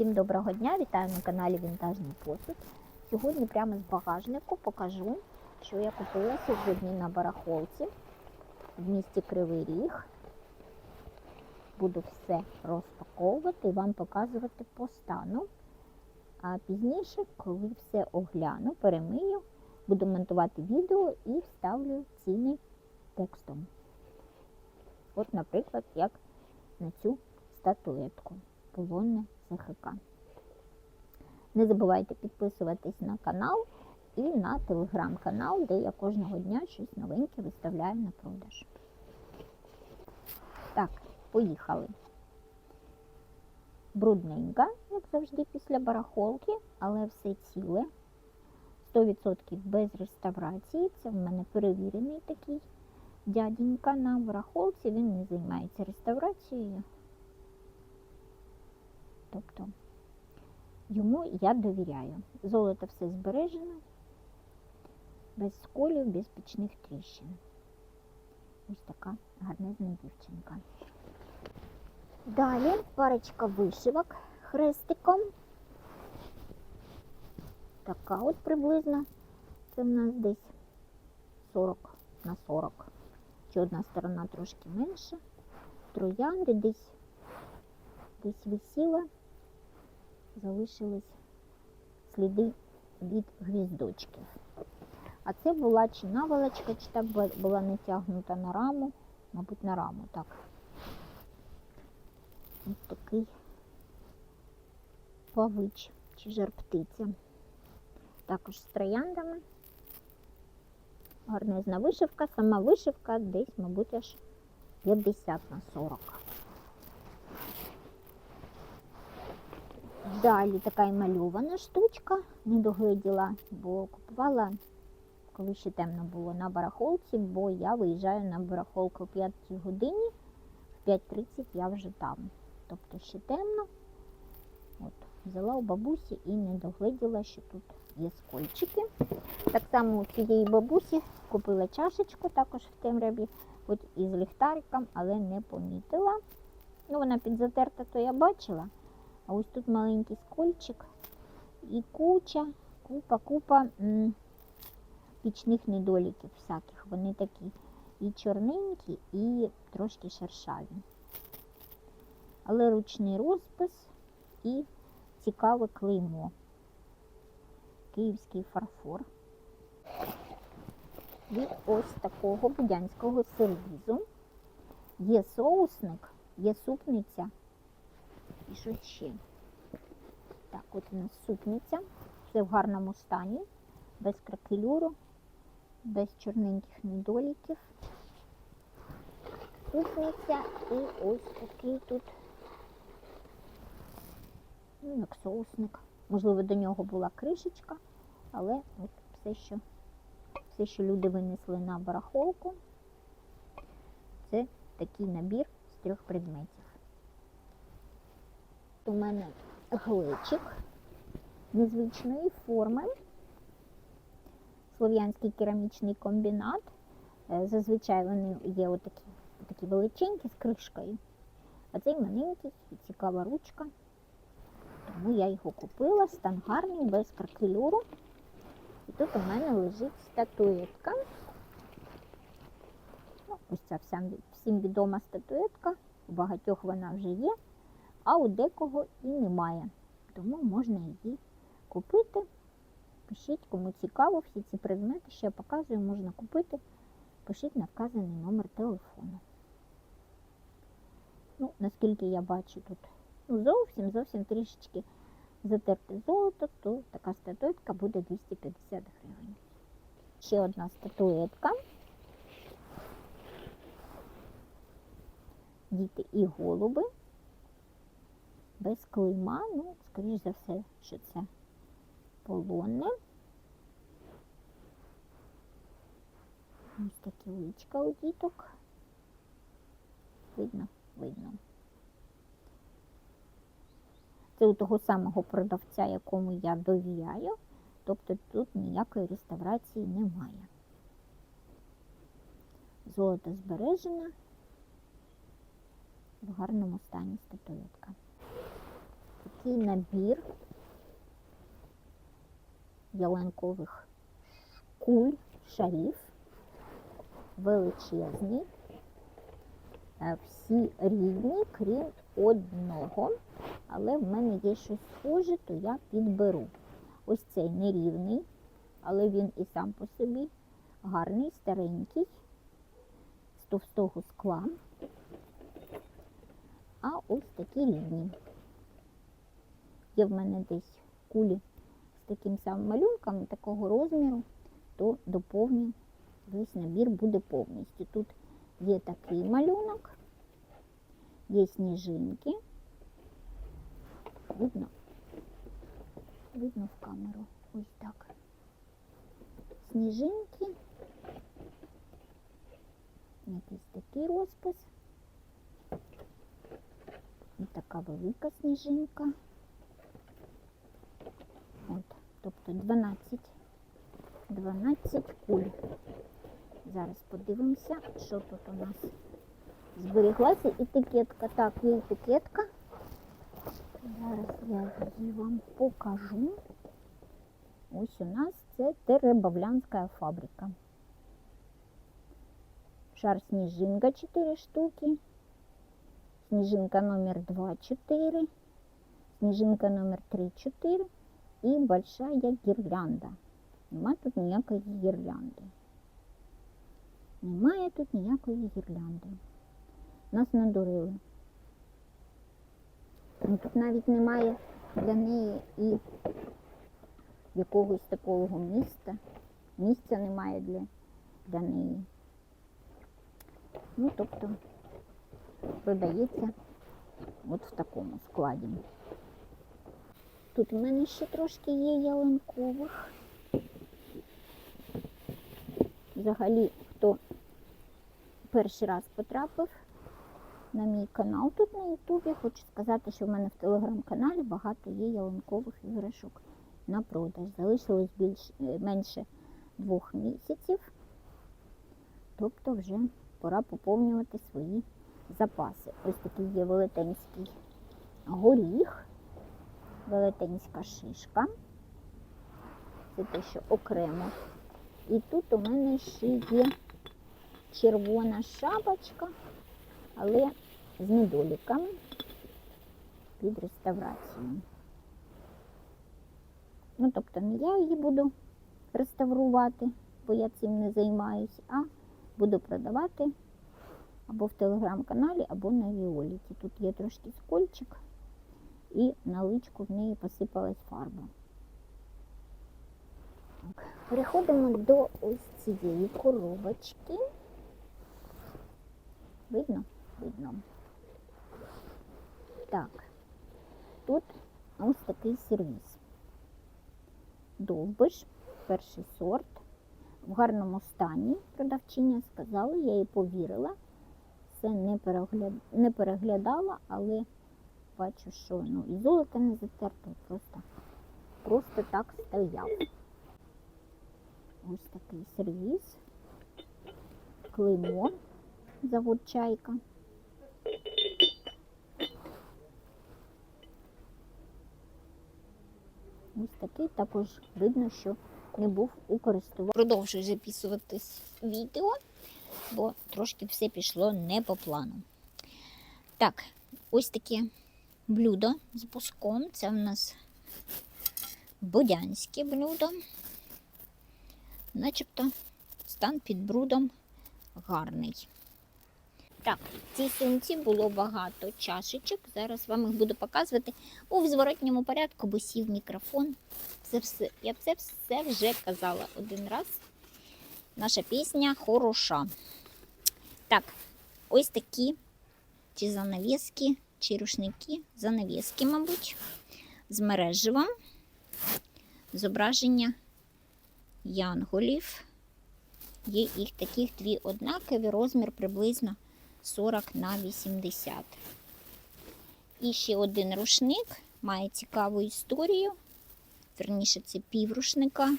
Всім доброго дня! Вітаю на каналі Вінтажний посуд. Сьогодні прямо з багажнику покажу, що я купила сьогодні на барахолці в місті Кривий Ріг. Буду все розпаковувати і вам показувати по стану. А пізніше, коли все огляну, перемию, буду монтувати відео і вставлю ціни текстом. От, наприклад, як на цю статуетку полонне ЗХК. Не забувайте підписуватись на канал і на телеграм-канал, де я кожного дня щось новеньке виставляю на продаж. Так, поїхали. Брудненька, як завжди, після барахолки, але все ціле. 100% без реставрації. Це в мене перевірений такий дяденька на барахолці, він не займається реставрацією. Тобто йому я довіряю. Золото все збережено, без сколів, без пічних тріщин. Ось така гарнезна дівчинка. Далі парочка вишивок хрестиком. Така от приблизно. Це в нас десь 40 на 40. Чи одна сторона трошки менше. Троянди десь десь висіла, залишились сліди від гвіздочків. А це була чи наволочка, чи так була натягнута на раму, мабуть, на раму, так. Ось такий павич чи жар-птиця. Також з трояндами. Гарнезна вишивка, сама вишивка десь, мабуть, аж 50 на 40. Далі така і мальована штучка, не догледіла, бо купувала, коли ще темно було на барахолці, бо я виїжджаю на барахолку о 5 годині, в 5.30 я вже там. Тобто ще темно. От, Взяла у бабусі і не догледіла, що тут є скольчики. Так само у цієї бабусі купила чашечку, також в темряві, хоч із ліхтариком, але не помітила. Ну, Вона підзатерта, то я бачила. А ось тут маленький скольчик і куча, купа, купа пічних недоліків всяких. Вони такі і чорненькі, і трошки шершаві. Але ручний розпис і цікаве клеймо. Київський фарфор. Від ось такого будянського сервізу. Є соусник, є супниця. І що ще? Так, от у нас супниця. Все в гарному стані, без кракелюру, без чорненьких недоліків. Супниця і ось такий тут ну, як соусник. Можливо, до нього була кришечка, але от все, що, все, що люди винесли на барахолку, це такий набір з трьох предметів. У мене глечик незвичної форми, слов'янський керамічний комбінат. Е, Зазвичай вони є отакі, такі величенькі з кришкою. А цей маленький, цікава ручка. Тому я його купила, стан гарний, без кракелюру. І тут у мене лежить статуетка. Ну, Ось ця всім відома статуетка. У багатьох вона вже є а у декого і немає. Тому можна її купити. Пишіть, кому цікаво, всі ці предмети, що я показую, можна купити. Пишіть на вказаний номер телефону. Ну, Наскільки я бачу тут ну, зовсім зовсім трішечки затерте золото, то така статуетка буде 250 гривень. Ще одна статуетка. Діти і голуби без клейма, ну, скоріш за все, що це полонне. Ось такі личка у діток. Видно, видно. Це у того самого продавця, якому я довіряю, тобто тут ніякої реставрації немає. Золото збережене, в гарному стані статуетка. Такий набір ялинкових куль, шарів, величезний. Е, Всі рівні, крім одного. Але в мене є щось схоже, то я підберу. Ось цей нерівний, але він і сам по собі гарний, старенький, з товстого скла. А ось такі рівні. Є в мене десь кулі з таким самим малюнком, такого розміру, то доповню весь набір буде повністю. Тут є такий малюнок, є сніжинки. Видно? Видно в камеру. Ось так. Сніжинки. Якийсь такий розпис. І така велика сніжинка. От, тобто 12, 12 куль. Зараз подивимося, що тут у нас зберіглася етикетка. Так, є етикетка. Зараз я її вам покажу. Ось у нас це Теребавлянська фабрика. Шар снежинка 4 штуки. Снежинка номер 2 4. Снежинка номер 3 4. І большая гірлянда. Нема тут ніякої гірлянди. Немає тут ніякої гірлянди. Нас надурили. Ну, Тут навіть немає для неї і якогось такого міста. Місця немає для, для неї. Ну, тобто продається от в такому складі. Тут в мене ще трошки є ялинкових. Взагалі, хто перший раз потрапив на мій канал тут на Ютубі, хочу сказати, що в мене в телеграм-каналі багато є ялинкових іграшок на продаж. Залишилось більш, е, менше двох місяців, тобто вже пора поповнювати свої запаси. Ось такий є велетенський горіх, велетенська шишка. Це те, що окремо. І тут у мене ще є червона шапочка, але з недоліками під реставрацію. Ну, тобто не я її буду реставрувати, бо я цим не займаюся, а буду продавати або в телеграм-каналі, або на Віоліті. Тут є трошки скольчик і на личку в неї посипалась фарба. Так. Переходимо до ось цієї коробочки. Видно? Видно. Так, тут ось такий сервіс. Довбиш, перший сорт. В гарному стані продавчиня сказала, я їй повірила. Перегляд... не переглядала, але бачу, що ну, і золото не затерто, просто, просто так стояв. Ось такий сервіс. Клеймо, завод чайка. Ось такий також видно, що не був у користуванні. Продовжую записуватись відео, бо трошки все пішло не по плану. Так, ось таке блюдо з пуском. Це в нас бодянське блюдо. Начебто стан під брудом гарний. Так, в цій сумці було багато чашечок. Зараз вам їх буду показувати у зворотньому порядку, бо сів мікрофон. Це все, я це все вже казала один раз. Наша пісня хороша. Так, ось такі чи занавіски, чи рушники, занавіски, мабуть, з мереживом. Зображення янголів. Є їх таких дві однакові, розмір приблизно 40 на 80. І ще один рушник має цікаву історію. Верніше, це піврушника.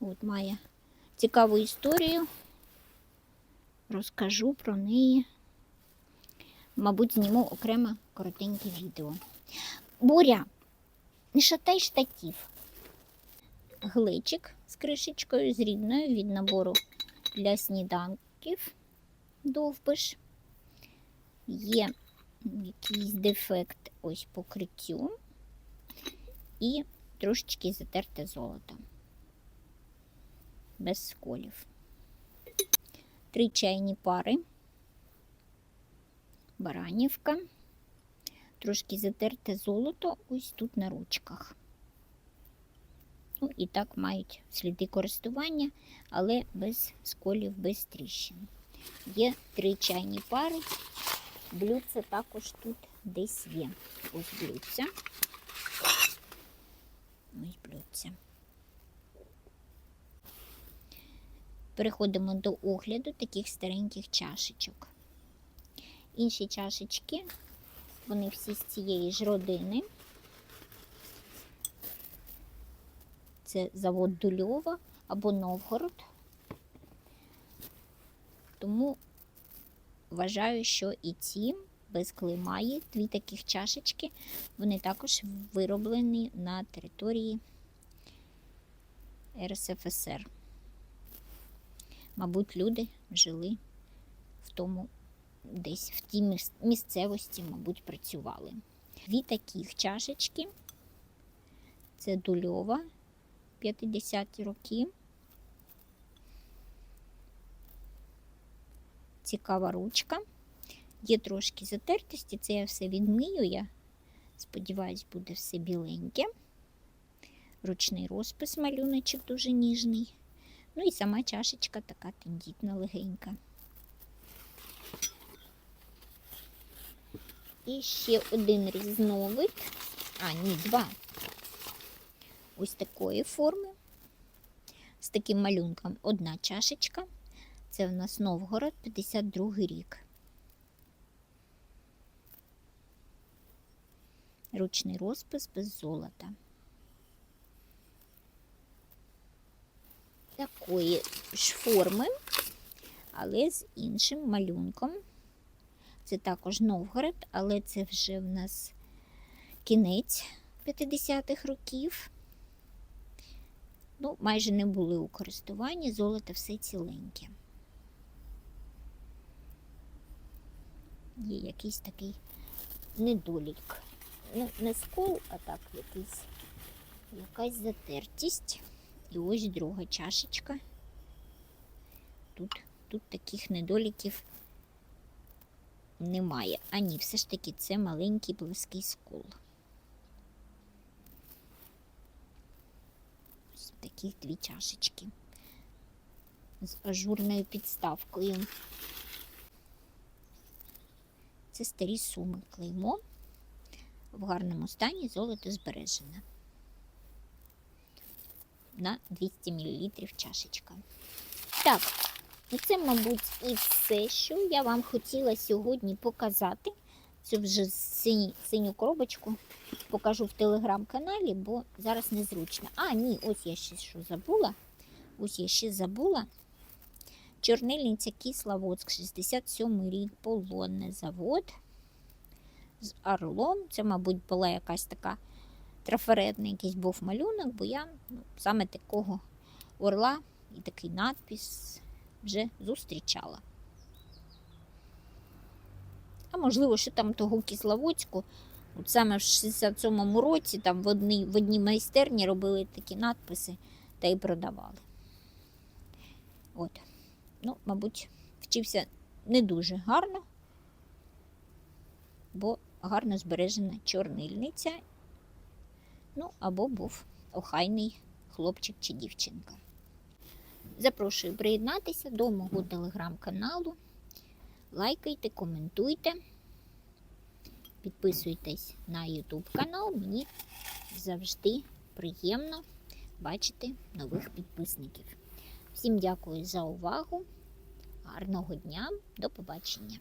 От має цікаву історію. Розкажу про неї. Мабуть, зніму окреме коротеньке відео. Боря, не шатай штатів. Глечик з кришечкою з рідною від набору для сніданків. Довбиш. Є якийсь дефект ось покриттю і трошечки затерте золото. Без сколів. Три чайні пари. Баранівка. Трошки затерте золото ось тут на ручках. Ну, і так мають сліди користування, але без сколів, без тріщин. Є три чайні пари. Блюдце також тут десь є. Ось блюдце. Ось блюдце. Переходимо до огляду таких стареньких чашечок. Інші чашечки, вони всі з цієї ж родини. Це завод Дульова або Новгород. Тому вважаю, що і ці без клейма є дві таких чашечки, вони також вироблені на території РСФСР. Мабуть, люди жили в тому, десь в тій місцевості, мабуть, працювали. Дві таких чашечки. Це Дульова 50-ті роки. Цікава ручка. Є трошки затертості, це я все відмию. Я сподіваюсь, буде все біленьке. Ручний розпис малюночок дуже ніжний. Ну і сама чашечка така тендітна, легенька. І ще один різновид. А, ні, два. Ось такої форми. З таким малюнком одна чашечка. Це в нас Новгород, 52 рік. Ручний розпис без золота. Такої ж форми, але з іншим малюнком. Це також Новгород, але це вже в нас кінець 50-х років. Ну, майже не були у користуванні, золото все ціленьке. Є якийсь такий недолік. Ну, не скол, а так якийсь, якась затертість. І ось друга чашечка. Тут, тут таких недоліків немає. А ні, все ж таки це маленький близький скол. Ось таких дві чашечки з ажурною підставкою. Це старі суми клеймо. В гарному стані золото збережене. На 200 мл чашечка. Так, і це, мабуть, і все, що я вам хотіла сьогодні показати. Це вже сині, синю коробочку покажу в телеграм-каналі, бо зараз незручно. А, ні, ось я ще що забула. Ось я ще забула. Чорнильниця Кисловодськ, 67 рік, полонний завод з орлом. Це, мабуть, була якась така трафаретний якийсь був малюнок, бо я ну, саме такого орла і такий надпис вже зустрічала. А можливо, що там того Кисловодську, от саме в 67-му році там в одній, в одній майстерні робили такі надписи та й продавали. От. Ну, мабуть, вчився не дуже гарно, бо гарно збережена чорнильниця. Ну, або був охайний хлопчик чи дівчинка. Запрошую приєднатися до мого телеграм-каналу. Лайкайте, коментуйте, підписуйтесь на YouTube канал. Мені завжди приємно бачити нових підписників. Всім дякую за увагу. Гарного дня, до побачення!